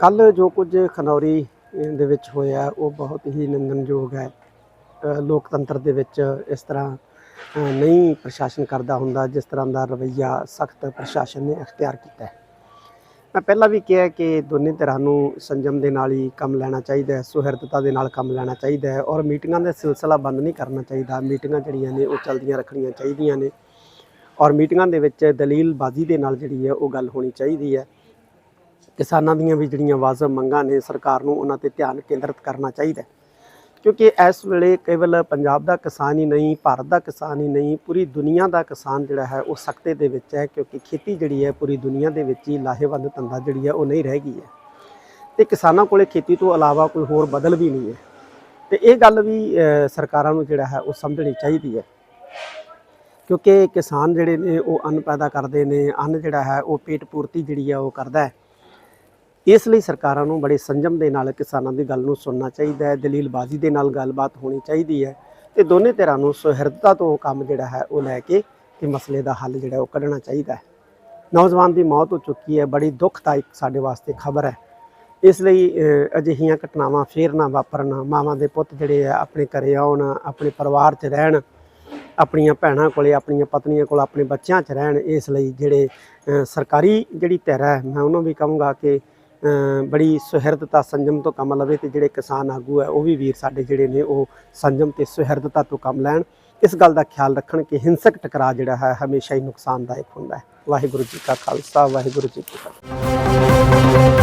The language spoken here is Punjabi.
ਕੱਲ ਜੋ ਕੁਝ ਖਨੌਰੀ ਦੇ ਵਿੱਚ ਹੋਇਆ, ਉਹ ਬਹੁਤ ਹੀ ਨਿੰਦਣਯੋਗ ਹੈ। ਲੋਕਤੰਤਰ ਦੇ ਵਿੱਚ ਇਸ ਤਰ੍ਹਾਂ ਨਹੀਂ ਪ੍ਰਸ਼ਾਸਨ ਕਰਦਾ ਹੁੰਦਾ, ਜਿਸ ਤਰ੍ਹਾਂ ਦਾ ਰਵੱਈਆ ਸਖਤ ਪ੍ਰਸ਼ਾਸਨ ਨੇ ਅਖਤਿਆਰ ਕੀਤਾ ਹੈ। ਮੈਂ ਪਹਿਲਾਂ ਵੀ ਕਿਹਾ ਕਿ ਦੋਨੇ ਧਿਰਾਂ ਨੂੰ ਸੰਜਮ ਦੇ ਨਾਲ ਹੀ ਕੰਮ ਲੈਣਾ ਚਾਹੀਦਾ ਹੈ, ਸੁਹਿਰਦਤਾ ਦੇ ਨਾਲ ਕੰਮ ਲੈਣਾ ਚਾਹੀਦਾ ਹੈ ਔਰ ਮੀਟਿੰਗਾਂ ਦਾ ਸਿਲਸਿਲਾ ਬੰਦ ਨਹੀਂ ਕਰਨਾ ਚਾਹੀਦਾ। ਮੀਟਿੰਗਾਂ ਜਿਹੜੀਆਂ ਨੇ, ਉਹ ਚੱਲਦੀਆਂ ਰੱਖਣੀਆਂ ਚਾਹੀਦੀਆਂ ਨੇ ਔਰ ਮੀਟਿੰਗਾਂ ਦੇ ਵਿੱਚ ਦਲੀਲਬਾਜ਼ੀ ਦੇ ਨਾਲ ਜਿਹੜੀ ਹੈ, ਉਹ ਗੱਲ ਹੋਣੀ ਚਾਹੀਦੀ ਹੈ। ਕਿਸਾਨਾਂ ਦੀਆਂ ਵੀ ਜਿਹੜੀਆਂ ਵਾਜਬ ਮੰਗਾਂ ਨੇ ਸਰਕਾਰ ਨੂੰ ਉਹਨਾਂ ਤੇ ਧਿਆਨ ਕੇਂਦਰਿਤ ਕਰਨਾ ਚਾਹੀਦਾ ਕਿਉਂਕਿ ਇਸ ਵੇਲੇ ਕੇਵਲ ਪੰਜਾਬ ਦਾ ਕਿਸਾਨ ਹੀ ਨਹੀਂ, ਭਾਰਤ ਦਾ ਕਿਸਾਨ ਹੀ ਨਹੀਂ, ਪੂਰੀ ਦੁਨੀਆ ਦਾ ਕਿਸਾਨ ਜਿਹੜਾ ਹੈ ਉਹ ਸਖਤੇ ਦੇ ਵਿੱਚ ਹੈ ਕਿਉਂਕਿ ਖੇਤੀ ਜਿਹੜੀ ਹੈ ਪੂਰੀ ਦੁਨੀਆ ਦੇ ਵਿੱਚ ਹੀ ਲਾਹੇਵੰਦ ਧੰਦਾ ਜਿਹੜੀ ਹੈ ਉਹ ਨਹੀਂ ਰਹਿ ਗਈ ਹੈ। ਤੇ ਕਿਸਾਨਾਂ ਕੋਲੇ ਖੇਤੀ ਤੋਂ ਇਲਾਵਾ ਕੋਈ ਹੋਰ ਬਦਲ ਵੀ ਨਹੀਂ ਹੈ। ਤੇ ਇਹ ਗੱਲ ਵੀ ਸਰਕਾਰਾਂ ਨੂੰ ਜਿਹੜਾ ਹੈ ਉਹ ਸਮਝਣੀ ਚਾਹੀਦੀ ਹੈ। ਕਿਉਂਕਿ ਕਿਸਾਨ ਜਿਹੜੇ ਨੇ ਉਹ ਅੰਨ ਪੈਦਾ ਕਰਦੇ ਨੇ, ਅੰਨ ਜਿਹੜਾ ਹੈ ਉਹ ਪੇਟ ਪੂਰਤੀ ਜਿਹੜੀ ਹੈ ਉਹ ਕਰਦਾ ਹੈ। ਇਸ ਲਈ ਸਰਕਾਰਾਂ ਨੂੰ ਬੜੇ ਸੰਜਮ ਦੇ ਨਾਲ ਕਿਸਾਨਾਂ ਦੀ ਗੱਲ ਨੂੰ ਸੁਣਨਾ ਚਾਹੀਦਾ ਹੈ, ਦਲੀਲਬਾਜ਼ੀ ਦੇ ਨਾਲ ਗੱਲਬਾਤ ਹੋਣੀ ਚਾਹੀਦੀ ਹੈ ਤੇ ਦੋਨੇ ਧਿਰਾਂ ਨੂੰ ਸੁਹਿਰਦਤਾ ਤੋਂ ਕੰਮ ਜਿਹੜਾ ਹੈ ਉਹ ਲੈ ਕੇ ਇਹ ਮਸਲੇ ਦਾ ਹੱਲ ਜਿਹੜਾ ਉਹ ਕੱਢਣਾ ਚਾਹੀਦਾ ਹੈ। ਨੌਜਵਾਨ ਦੀ ਮੌਤ ਹੋ ਚੁੱਕੀ ਹੈ, ਬੜੀ ਦੁਖਦਾਇਕ ਸਾਡੇ ਵਾਸਤੇ ਖਬਰ ਹੈ। ਇਸ ਲਈ ਅਜਿਹੀਆਂ ਘਟਨਾਵਾਂ ਫੇਰ ਨਾ ਵਾਪਰਨ, ਮਾਵਾਂ ਦੇ ਪੁੱਤ ਜਿਹੜੇ ਆ, ਆਪਣੇ ਘਰੇ ਆਉਣ, ਆਪਣੇ ਪਰਿਵਾਰ 'ਚ ਰਹਿਣ, ਆਪਣੀਆਂ ਭੈਣਾਂ ਕੋਲੇ, ਆਪਣੀਆਂ ਪਤਨੀਆਂ ਕੋਲ, ਆਪਣੇ ਬੱਚਿਆਂ 'ਚ ਰਹਿਣ, ਇਸ ਲਈ ਜਿਹੜੇ ਸਰਕਾਰੀ ਜਿਹੜੀ ਧਿਰ ਹੈ, ਮੈਂ ਉਹਨੂੰ ਵੀ ਕਹੂੰਗਾ ਕਿ ਬੜੀ ਸੁਹਿਰਦਤਾ ਸੰਜਮ ਤੋਂ ਕੰਮ ਲਵੇ ਤੇ ਜਿਹੜੇ ਕਿਸਾਨ ਆਗੂ ਹੈ, ਉਹ ਵੀ ਵੀਰ ਸਾਡੇ ਜਿਹੜੇ ਨੇ, ਉਹ ਸੰਜਮ ਤੇ ਸੁਹਿਰਦਤਾ ਤੋਂ ਕੰਮ ਲੈਣ। ਇਸ ਗੱਲ ਦਾ ਖਿਆਲ ਰੱਖਣ ਕਿ ਹਿੰਸਕ ਟਕਰਾਅ ਜਿਹੜਾ ਹੈ, ਹਮੇਸ਼ਾ ਹੀ ਨੁਕਸਾਨਦਾਇਕ ਹੁੰਦਾ ਹੈ। ਵਾਹਿਗੁਰੂ ਜੀ ਕਾ ਖਾਲਸਾ, ਵਾਹਿਗੁਰੂ ਜੀ ਕੀ ਫਤਿਹ।